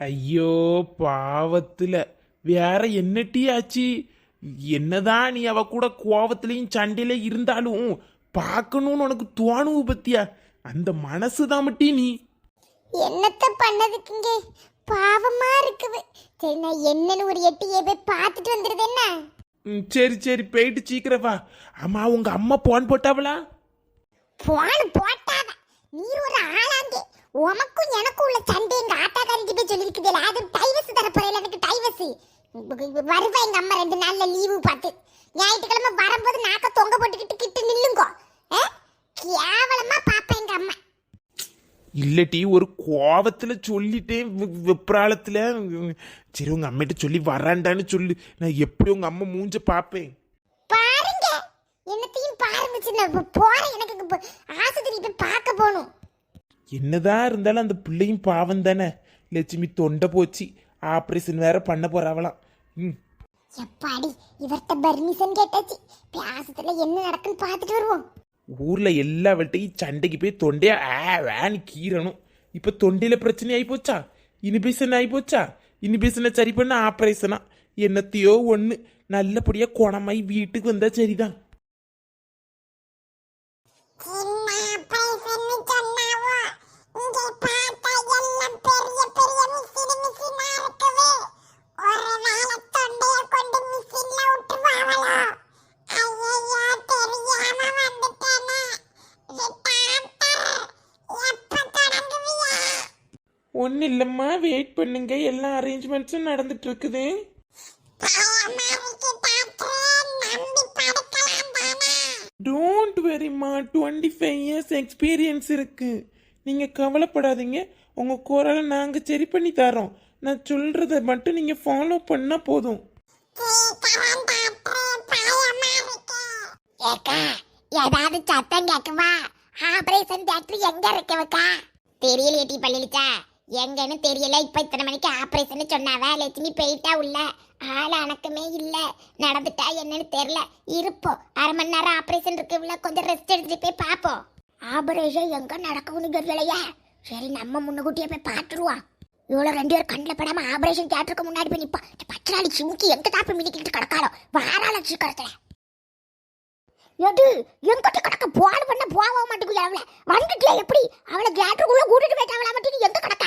ஐயோ பாவத்துல. வேற என்னட்டி ஆச்சு என்னதான் நீ அவ கூட கோவத்திலையும் சண்டையில இருந்தாலும் பார்க்கணும்னு உனக்கு தோணுவு பத்தியா? அந்த மனசு தான் மட்டி நீ. என்னத்த பண்ணதுக்குங்க பாவமா இருக்குது. சரி நான் என்னன்னு ஒரு எட்டியை போய் பார்த்துட்டு வந்துடுது என்ன? சரி சரி போயிட்டு சீக்கிரம் வா. அம்மா உங்க அம்மா போன் போட்டாவளா? போன் போட்டாவ நீர் ஒரு ஆளாங்கே உமக்கும் எனக்கும் உள்ள சண்டை எங்க ஆட்டாக்காரிக்கு போய் சொல்லியிருக்குது அது டைவர்ஸ் தரப்போறேன் எனக்கு டைவர்ஸ். வருவா எங்க அம்மா ரெண்டு நாள்ல லீவு பார்த்து. ஞாயிற்றுக்கிழமை வரும்போது நாக்க தொங்க போட்டுக்கிட்டு கிட்டு நில்லுங்கோ? கேவலமா பாப்பேன் எங்க அம்மா. இல்லட்டி ஒரு கோவத்துல சொல்லிட்டேன் விப்ராளத்துல சரி உங்க அம்மிட்ட சொல்லி வராண்டான்னு சொல்லு. நான் எப்படி உங்க அம்மா மூஞ்ச பாப்பேன்? பாருங்க. என்னத்தையும் பாருங்க சின்ன. இப்ப போறேன். எனக்கு ஆஸ்பத்திரி போய் பார்க்க போகணும். என்னதான் இருந்தாலும் அந்த பிள்ளையும் பாவம் தானே? லட்சுமி தொண்டை போச்சு. ஆப்ரேஷன் வேற பண்ண போறாவலாம் ம். எப்பாடி இவர்கிட்ட பர்மிஷன் கேட்டாச்சு. போய் ஆஸ்பத்திரியில என்ன நடக்குன்னு பார்த்துட்டு வருவோம். ஊர்ல எல்லா வட்டையும் சண்டைக்கு போய் தொண்டையா ஆ வேன்னு கீறணும். இப்ப தொண்டையில பிரச்சனை ஆகி போச்சா? இனிபேஷன் ஆகி போச்சா? இனிபேஷனை சரி பண்ண ஆப்ரேஷனா என்னத்தையோ ஒண்ணு. நல்லபடியா குணமாயி வீட்டுக்கு வந்தா சரிதான். ஒன்றும் இல்லைம்மா வெயிட் பண்ணுங்க. எல்லா அரேஞ்ச்மெண்ட்ஸும் நடந்துட்டு இருக்குது டோன்ட் வெரிம்மா டுவெண்ட்டி ஃபைவ் இயர்ஸ் எக்ஸ்பீரியன்ஸ் இருக்கு. நீங்க கவலைப்படாதீங்க. உங்க குரலை நாங்க சரி பண்ணி தரோம். நான் சொல்றத மட்டும் நீங்க ஃபாலோ பண்ணா போதும். ஏதாவது சத்தம் கேட்குமா ஆபரேஷன் தியேட்டர் எங்க இருக்கு தெரியல ஏட்டி பள்ளிச்சா எங்கன்னு தெரியல. இப்ப இத்தனை மணிக்கு ஆபரேஷன் சொன்னாவ? லட்சுமி போயிட்டா உள்ள. ஆள் அணக்கமே இல்ல. நடந்துட்டா என்னன்னு தெரியல. இருப்போம். அரை மணி நேரம் ஆபரேஷன் இருக்கு. உள்ள கொஞ்சம் ரெஸ்ட் எடுத்துட்டு போய் பாப்போம் ஆபரேஷன் எங்க நடக்கும்னு தெரியலையா. சரி நம்ம முன்னுக்கூட்டியே போய் பார்த்துருவோம். இவ்வளோ ரெண்டு பேரும் கண்ணில் படாமல் ஆபரேஷன் தேட்டருக்கு முன்னாடி போய் நிற்பான் பச்சை நாளைக்கு சிமுக்கி எங்கே தாப்பி மினிக்கிட்டு கிடக்காளோ வாராளம் சீக்கிரத்தில். எது? எங்கிட்ட கிடக்க? போன பண்ண போக மாட்டேங்குது அவளை. வந்துட்டியா எப்படி? அவளை தியேட்டருக்குள்ள கூட்டிட்டு போயிட்டாங்களா மட்டும் நீ எங்க கிடக்க?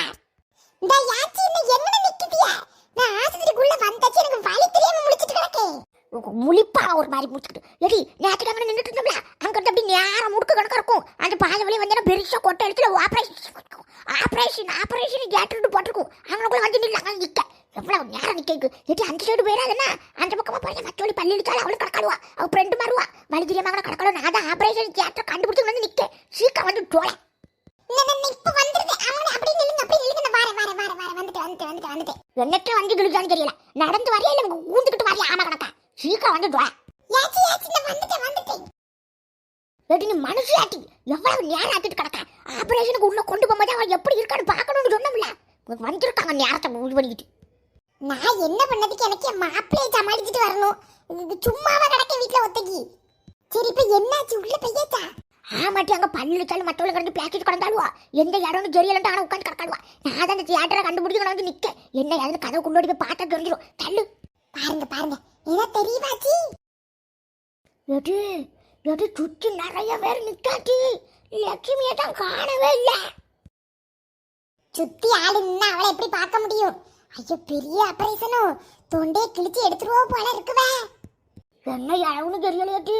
இந்த யாச்சி இன்னும் எங்கன நிக்கிட்டியா நான் ஆஸ்பத்திரிக்குள்ள வந்தாச்சு எனக்கு வழி தெரியாம முடிச்சிட்டு கிடக்கேன் முழிப்பா ஒரு மாதிரி முடிச்சுக்கிட்டு எடி நேற்று நம்ம நின்றுட்டு இருந்தோம்ல அங்கிட்ட அப்படி நேரம் முடுக்க கணக்கா இருக்கும். அந்த பாதை வழி வந்து பெருசாக கொட்டை எடுத்துல ஆப்ரேஷன் ஆப்ரேஷன் ஆப்ரேஷன் கேட்டு போட்டிருக்கும். அவங்களுக்குள்ள வந்து நின்று அங்கே நிக்க. எவ்வளவு நேரம் நிற்க எட்டி அந்த சைடு போயிடாதுன்னா அந்த பக்கமாக போய் மற்றவழி பள்ளி இடிச்சாலும் அவளுக்கு கிடக்காளுவா அவள் ஃப்ரெண்டு மாறுவா வழி தெரியாம கூட கிடக்காலும் நான் தான் ஆபரேஷன் தியேட்டர் கண்டுபிடிச்சு வந்து நிக்க. சீக்கிரம் வந்து டோல இப்ப வந்துருது. அவனை அப்படி நில்லுங்க அப்படி நில்லுங்க. வார வார வார வார வந்துட்டு வந்துட்டு வந்துட்டு வந்துட்டு என்னட்டு வந்து கிழிச்சான்னு தெரியல. நடந்து வரையா இல்ல ஊந்துக்கிட்டு வரையா? ஆமா கணக்கா. சீக்கிரம் வந்து டோல யாச்சி யாச்சி நான் வந்துட்டேன் வந்துட்டேன். நீ மனுஷியாட்டி. எவ்வளவு நேரம் ஆத்திட்டு கிடக்க? ஆபரேஷனுக்கு உள்ள கொண்டு போகும்போது அவன் எப்படி இருக்கான்னு பார்க்கணும்னு சொன்னோம்ல. வந்திருக்காங்க நேரத்தை இது பண்ணிக்கிட்டு. நான் என்ன பண்ணதுக்கு எனக்கு என் மாப்பிள்ளையை சமாளிச்சுட்டு வரணும். சும்மாவா கிடக்க வீட்டுல ஒத்தக்கி. சரி இப்ப என்னாச்சு? உள்ள பையாச்சா? ஆமாட்டி அங்க பல்லுச்சாலும் மற்றவங்க கிடந்து பேக்கெட் கிடந்தாலுவா. எந்த இடம்னு தெரியலன்ட்டு ஆனா உட்காந்து கிடக்காளுவா. நான் தான் அந்த தியேட்டரை கண்டுபிடிச்சு வந்து நிக்க என்ன யாரு கதவு கொண்டு போய் பார்த்தா தெரிஞ்சிடும் தள்ளு பாருங்க பாருங்க. என்ன தெரியவாச்சி எது எது சுற்றி நிறைய பேர் நிக்காட்டி. லட்சுமியை தான் காணவே இல்லை. சுத்தி ஆளு நின்னா அவளை எப்படி பார்க்க முடியும்? ஐயோ பெரிய ஆபரேஷனோ தொண்டையை கிழிச்சு எடுத்துருவோம் போல இருக்குவே. என்ன இழவுன்னு தெரியலையாட்டி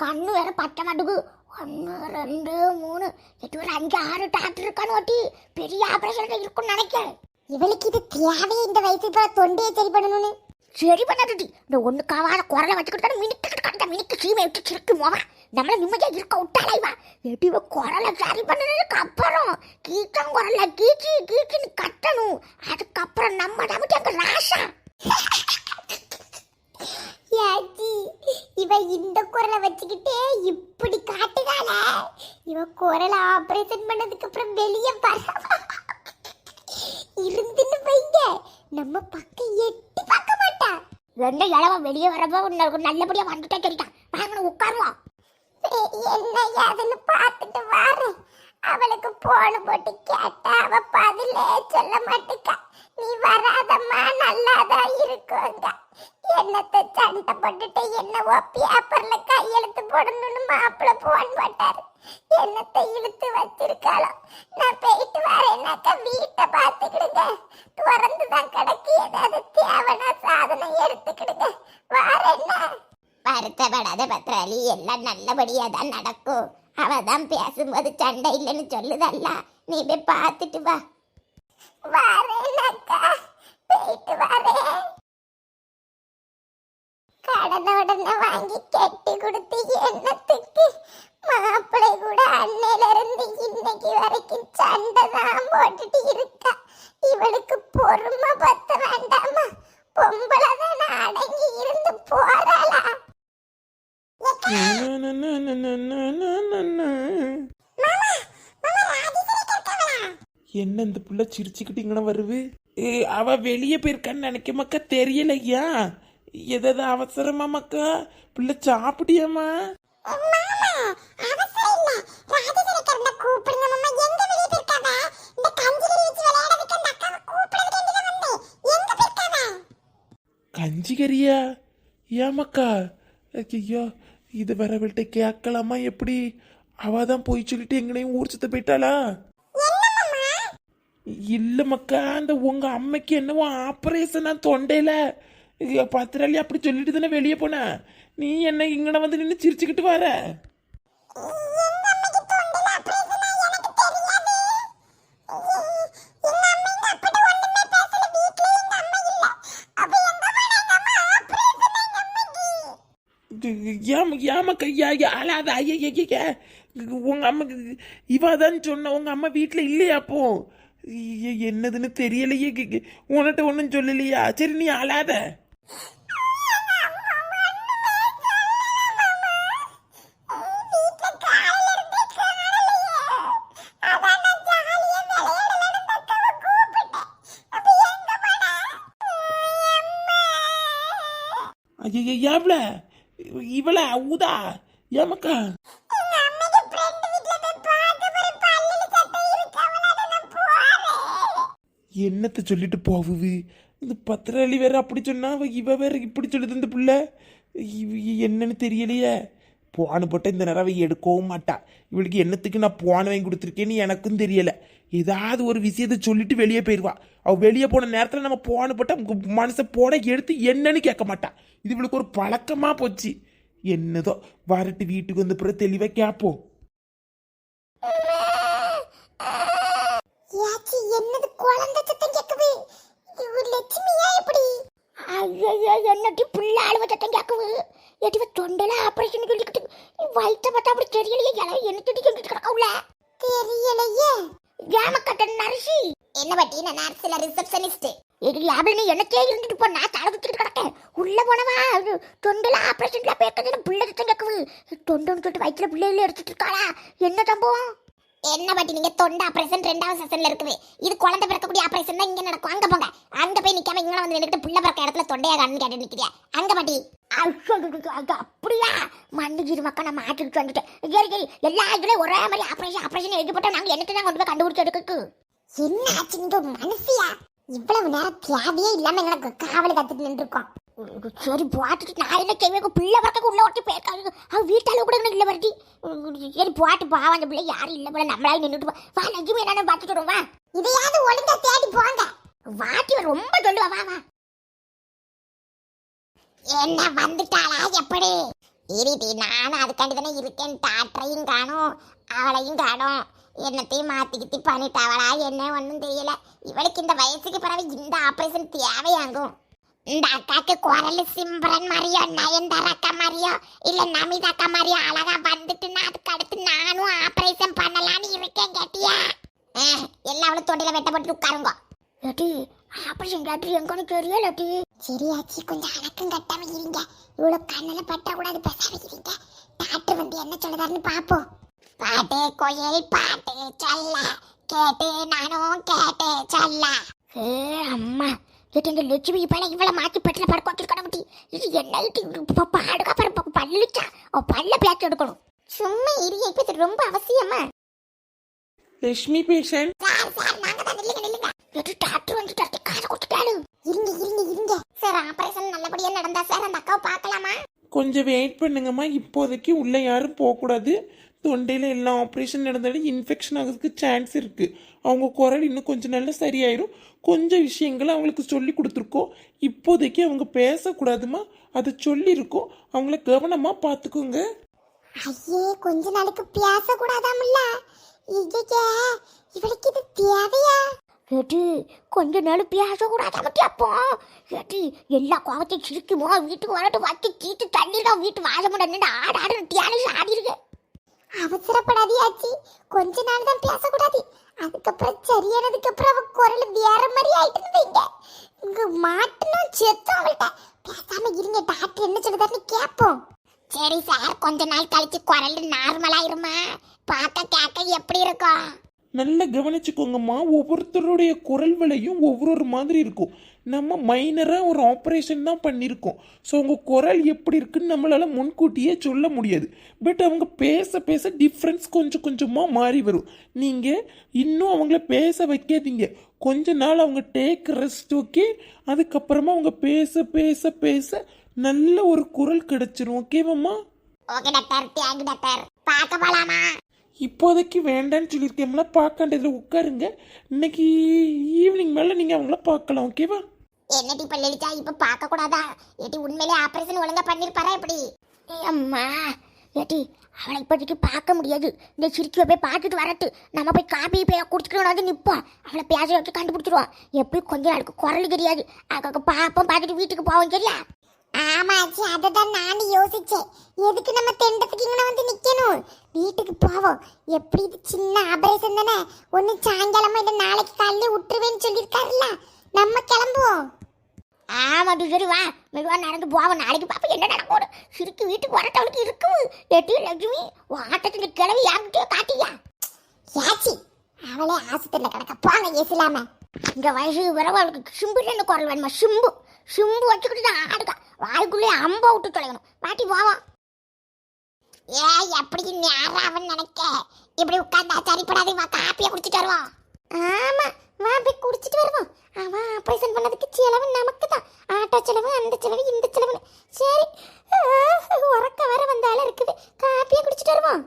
கண்ணு வேற பட்ட மாட்டுக்கு. ஒன்று ரெண்டு மூணு எட்டு ஒரு அஞ்சு ஆறு டாக்டர் இருக்கான்னு ஓட்டி பெரிய ஆபரேஷன் இருக்கும்னு நினைக்கிறேன். இவளுக்கு இது தேவையே இந்த வயசு இப்போ தொண்டையை சரி பண்ணணும்னு. சரி பண்ணாதுடி. இந்த ஒண்ணு காவாத குரலை வச்சுக்கிட்டு மினிக்கிட்டு கிடக்க மினுக்கு சீமை விட்டு சிரிக்கு மோவா நம்மள நிம்மதியாக இருக்க விட்டாலே வா எட்டி குரலை சரி பண்ணதுக்கு அப்புறம் கீச்சம் குரல கீச்சு கீச்சுன்னு கட்டணும். அதுக்கப்புறம் நம்ம நமக்கு எங்கள் ராசா. யாச்சி இவ இந்த குரலை வச்சுக்கிட்டே இப்படி காட்டுதால இவ குரலை ஆபரேஷன் பண்ணதுக்கு அப்புறம் வெளியே வர இருந்துன்னு வைங்க. நம்ம பக்கம் எட்டி பார்க்க மாட்டா. ரெண்டு இளவ வெளியே வரப்போ உனக்கு நல்லபடியா வந்துட்டே சொல்லிட்டான் வாங்கணும் உட்காருவோம். என்ன ஏதுன்னு பார்த்துட்டு வாரு அவளுக்கு போன போட்டு கேட்டா அவ பதிலே சொல்ல மாட்டேக்கா. நீ வராதம்மா நல்லாதான் இருக்குங்க. என்னத்த சண்டை போட்டுட்டு என்னவோ பேப்பர்ல கையெழுத்து போடணும்னு மாப்பிள்ள போன் போட்டாரு. என்னத்தை இழுத்து வச்சிருக்காளோ. நான் போயிட்டு வரேன்னாக்கா வீட்டை பார்த்துக்கிடுங்க. திறந்து தான் கிடக்கு. ஏதாவது தேவைன்னா சாதனம் எடுத்துக்கிடுங்க. வரேன்னா. வருத்தப்படாத பத்ராளி எல்லாம் நல்லபடியாக தான் நடக்கும். அவ தான் பேசும்போது சண்டை இல்லைன்னு சொல்லுதல்ல. நீ போய் பார்த்துட்டு வா. போயிட்டு வரேன். கடனை உடனே வாங்கி கட்டி கொடுத்து என்னத்துக்கு? மாப்பிள்ளை கூட அன்னையில இருந்து இன்னைக்கு வரைக்கும் சண்டை தான் போட்டுட்டு இருக்கா. இவளுக்கு பொறுமை பத்த வேண்டாமா? பொம்பளை தானே அடங்கி இருந்து போறாளா? என்ன இந்த புள்ள சிரிச்சுக்கிட்டு இங்கன வருது? அவ வெளியே போயிருக்கான்னு நினைக்க மக்கா தெரியலையா? எதாவது அவசரமா மக்கா? பிள்ளை சாப்பிட்டியாம்மா? கஞ்சி கறியா ஏமாக்கா ஐயோ இது வரவில்ட்ட கேட்கலாமா? எப்படி? அவ தான் போய் சொல்லிட்டு எங்கனையும் ஊர் சுத்த போயிட்டாளா? இல்ல மக்கா அந்த உங்க அம்மைக்கு என்னவோ ஆபரேஷனா தொண்டையில. பத்திராளி அப்படி சொல்லிட்டு தானே வெளியே போன? நீ என்ன இங்கன வந்து நின்று சிரிச்சுக்கிட்டு வர? ஏமா ஏமாக்கா ஆளாத அழாத ஐயா ஐயா உங்க அம்மாக்கு இவா தான் சொன்ன உங்கள் அம்மா வீட்டில் இல்லையா அப்போ? என்னதுன்னு தெரியலையே. உன்கிட்ட ஒன்றும் சொல்லலையா? சரி நீ அழாத. ஐயா எவ்வளோ இவள ஊதா ஏமாக்கா. என்னத்தை சொல்லிட்டு போகுது இந்த பத்திராளி வேற அப்படி சொன்னா இவ வேற இப்படி சொல்லுது இந்த புள்ள. என்னன்னு தெரியலையே. போன போட்ட இந்த நேரம் எடுக்கவும் மாட்டா. இவளுக்கு என்னத்துக்கு நான் போன வாங்கி கொடுத்துருக்கேன்னு எனக்கும் தெரியல. ஏதாவது ஒரு விஷயத்த சொல்லிட்டு வெளியே போயிடுவா அவள் வெளியே போன நேரத்தில் நம்ம போன போட்டா மனசை போட எடுத்து என்னன்னு கேட்க மாட்டா. இது இவளுக்கு ஒரு பழக்கமா போச்சு. என்னதோ வரட்டு வீட்டுக்கு வந்த பிறகு தெளிவாக கேட்போம் யாச்சி என்னது குழந்தை சத்தம் கேக்குது? இது லட்சுமியா எப்படி? ஐயோ என்னடி புள்ள அழுவ சத்தம் கேக்குது? எடிவ தொண்டையில ஆபரேஷன் சொல்லிக்கிட்டு வயிற்ற பார்த்தா அப்படி தெரியலையே இலை என்ன திட்டி சொல்லிட்டு கிடக்கவுல தெரியலையே. ஏம கட்ட நரிசி. என்ன பட்டி நான் நர்ஸ்ல ரிசப்ஷனிஸ்ட் இது லேபில் நீ என்னக்கே இருந்துட்டு போ நான் தலை வச்சுட்டு கிடக்கேன். உள்ள போனவா? அது தொண்டையில ஆபரேஷன்ல பேக்கதுன்னு புள்ள சத்தம் கேக்குது. சொல்லிட்டு வயிற்றுல பிள்ளைகளை எடுத்துட்டு இருக்காளா? என்ன சம்பவம்? என்ன பாட்டி நீங்க தொண்டை ஆபரேஷன் ரெண்டாவது செஷன்ல இருக்குது இது குழந்தை பிறக்கக்கூடிய ஆபரேஷன் தான் இங்க நடக்கும். அங்க போங்க. அங்க போய் நிக்காம இங்க வந்து நின்னுட்டு புள்ள பிறக்க இடத்துல தொண்டையா கண்ணு கேட்டு நிக்கிறியா? அங்க பாட்டி. அப்படியா? மண்ணுகிரி மக்கா நான் மாட்டிட்டு வந்துட்டேன். சரி சரி. எல்லா இதுலயும் ஒரே மாதிரி ஆபரேஷன் ஆபரேஷன் எழுதி போட்டா நாங்க என்னத்தை தான் கொண்டு போய் கண்டுபிடிச்சு எடுக்கு என்ன ஆச்சு? நீங்க மனசியா இவ்வளவு நேரம் தேவையே இல்லாம எங்களை காவல் கத்துட்டு நின்றுருக்கோம். சரி போட்டுட்டு நான் என்ன கேட்க பிள்ளை பறக்க உள்ள ஒட்டி போயிருக்காங்க அவ வீட்டால கூட இல்லை வரட்டி சரி போட்டு பா அந்த பிள்ளை யாரும் இல்லை போல நம்மளால நின்றுட்டு வா லட்சுமி என்னன்னு பார்த்துட்டு வருவோம், வா இதையாவது ஒழுங்கா தேடி போங்க வாட்டி ரொம்ப சொல்லுவா வா வா என்ன வந்துட்டாளா எப்படி இருடி நானும் அதுக்காண்டி தானே இருக்கேன் டாக்டரையும் காணும் அவளையும் காணும் என்னத்தையும் மாத்தி கித்தி பண்ணிட்டாவளா என்ன ஒன்றும் தெரியல இவளுக்கு இந்த வயசுக்கு பிறகு இந்த ஆபரேஷன் தேவையாகும் இந்த அக்காக்கு குரல் சிம்ரன் மாதிரியோ நயன்தார அக்கா மாதிரியோ இல்ல நமிதா அக்கா மாதிரியோ அழகா வந்துட்டுன்னா அதுக்கு அடுத்து நானும் ஆபரேஷன் பண்ணலாம்னு இருக்கேன் கேட்டியா. எல்லாம் அவளும் தொண்டையில வெட்டப்பட்டு உட்காருங்க. ஏட்டி ஆபரேஷன் டாக்டர் எங்கன்னு தெரியலட்டி சரியாச்சி கொஞ்சம் அடக்கம் கட்டாம இருங்க. இவ்வளவு கண்ணில் பட்டா கூடாது பேசாம இருங்க. டாக்டர் வந்து என்ன சொல்லுதாருன்னு பாப்போம். பாட்டு கோயில் பாட்டு சொல்ல. கேட்டு நானும் கேட்டு சொல்ல. ஏ அம்மா. எட்டு லட்சுமி பல இவ்வளவு மாத்தி பட்டில படுக்கணும் இது என்ன பாடுக்கா பல்லுச்சா. பல்ல பேச்சு எடுக்கணும். சும்மா இரு இப்ப ரொம்ப அவசியமா? லட்சுமி பேஷன் சார் சார் நாங்க தான் நில்லுங்க நில்லுங்க. எட்டு டாக்டர் வந்துட்டாரு காசு கொடுத்துட்டாரு இருங்க சார் ஆபரேஷன் நல்லபடியா நடந்தா சார் அந்த அக்காவை பார்க்கலாமா? கொஞ்சம் வெயிட் பண்ணுங்கம்மா. இப்போதைக்கு உள்ள யாரும் போகக்கூடாது. தொண்டையில் எல்லாம் ஆப்ரேஷன் நடந்தாலும் இன்ஃபெக்ஷன் ஆகிறதுக்கு சான்ஸ் இருக்குது அவங்க குரல் இன்னும் கொஞ்சம் நல்லா சரியாயிரும். கொஞ்சம் விஷயங்களை அவங்களுக்கு சொல்லி கொடுத்துருக்கோம். இப்போதைக்கு அவங்க பேசக்கூடாதுமா? அதை சொல்லியிருக்கோம். அவங்கள கவனமாக பார்த்துக்கோங்க. ஐயே கொஞ்ச நாளைக்கு பேசக்கூடாதாமில்ல? இவளுக்கு இது தேவையா? ஏட்டி கொஞ்ச நாள் பேசக்கூடாதாமட்டி அப்போ? ஏட்டி எல்லா கோபத்தையும் சிரிக்குமோ? வீட்டுக்கு வரட்டு வச்சு தண்ணி தான் வீட்டு வாழ முடியாது ஆடு ஆடு தியானம் ஆடி அவசரப்படாதியாச்சி கொஞ்ச நாள் தான் பேசக்கூடாது. அதுக்கப்புறம் சரியானதுக்கு அப்புறம் அவ குரல் வேற மாதிரி ஆயிட்டு வைங்க. இங்க மாட்டணும் செத்தோம் அவள்கிட்ட. பேசாம இருங்க டாக்டர் என்ன சொல்லுதான்னு கேட்போம் சரி சார் கொஞ்ச நாள் கழிச்சு குரல் நார்மலாயிருமா பார்க்க கேட்க எப்படி இருக்கும்? நல்லா கவனிச்சுக்கோங்கம்மா ஒவ்வொருத்தருடைய குரல் விலையும் ஒவ்வொரு மாதிரி இருக்கும். நம்ம மைனராக ஒரு ஆப்ரேஷன் தான் பண்ணியிருக்கோம் ஸோ அவங்க குரல் எப்படி இருக்குன்னு நம்மளால் முன்கூட்டியே சொல்ல முடியாது. பட் அவங்க பேச பேச டிஃப்ரென்ஸ் கொஞ்சம் கொஞ்சமாக மாறி வரும். நீங்கள் இன்னும் அவங்கள பேச வைக்காதீங்க. கொஞ்ச நாள் அவங்க டேக் ரெஸ்ட் ஓகே அதுக்கப்புறமா அவங்க பேச பேச பேச நல்ல ஒரு குரல் கிடைச்சிரும் ஓகேவாம்மா ஓகே டாக்டர் தேங்க் டாக்டர் பார்க்க போலாமா? இப்போதைக்கு வேண்டான்னு சொல்லியிருக்கேன்ல பார்க்கண்டதில் உட்காருங்க. இன்னைக்கு ஈவினிங் மேலே நீங்கள் அவங்கள பார்க்கலாம் ஓகேவா என்னடி பல்லெளிச்சா இப்ப பார்க்க கூடாதா? ஏட்டி உண்மையிலே ஆப்ரேஷன் ஒழுங்காக பண்ணியிருப்பாரா எப்படி? அம்மா. ஏட்டி அவளை இப்போதைக்கு பார்க்க முடியாது. இந்த சிரிக்கிய போய் பார்த்துட்டு வரட்டு. நம்ம போய் காபி போய் குடிச்சுக்கிட்டு வந்து நிற்போம் அவளை பேச வச்சு கண்டுபிடிச்சிருவோம். எப்படி கொஞ்ச நாளுக்கு குரல் தெரியாது. அக்கா பார்ப்போம் பார்த்துட்டு வீட்டுக்கு போவோம் சரியா? ஆமாச்சி அதை தான் நானும் யோசிச்சேன். எதுக்கு நம்ம தெண்டத்துக்கு இங்கே வந்து வீட்டுக்கு போவோம். எப்படி இது சின்ன ஆபரேஷன் தானே? ஒன்று சாயங்காலமா இல்லை நாளைக்கு காலையில விட்டுருவேன்னு சொல்லியிருக்காருல்ல. நம்ம கிளம்புவோம். ஆமாடி சரி வா. மெதுவா நடந்து போவோம். நாளைக்கு பாப்பா என்ன நடக்கும் சிரிக்கு வீட்டுக்கு வரட்டவளுக்கு இருக்கு எட்டி லட்சுமி வாட்டத்துல கிளவி யாருக்கிட்டே காட்டியா? யாச்சி அவளே ஆஸ்பத்திரியில் கிடக்க. போங்க ஏசிலாம இந்த வயசு வரவு அவளுக்கு சிம்புன்னு குரல் வேணுமா? சிம்பு. சிம்பு வச்சுக்கிட்டு தான் ஆடுக்கா. வாய்க்குள்ளே அம்ப விட்டு தொலைக்கணும். பாட்டி போவோம். ஏ எப்படி நேரம் அவன் நினைக்க? இப்படி உட்கார்ந்தா சரிப்படாது வா காப்பியை குடிச்சிட்டு வருவோம். ஆமா வா போய் குடிச்சிட்டு வருவோம். அவன் ஆப்ரேஷன் பண்ணதுக்கு செலவு நமக்கு தான் ஆட்டோ செலவு அந்த செலவு இந்த செலவு சரி உறக்க வர வந்தாலும் இருக்குது. காப்பியை குடிச்சிட்டு வருவோம்.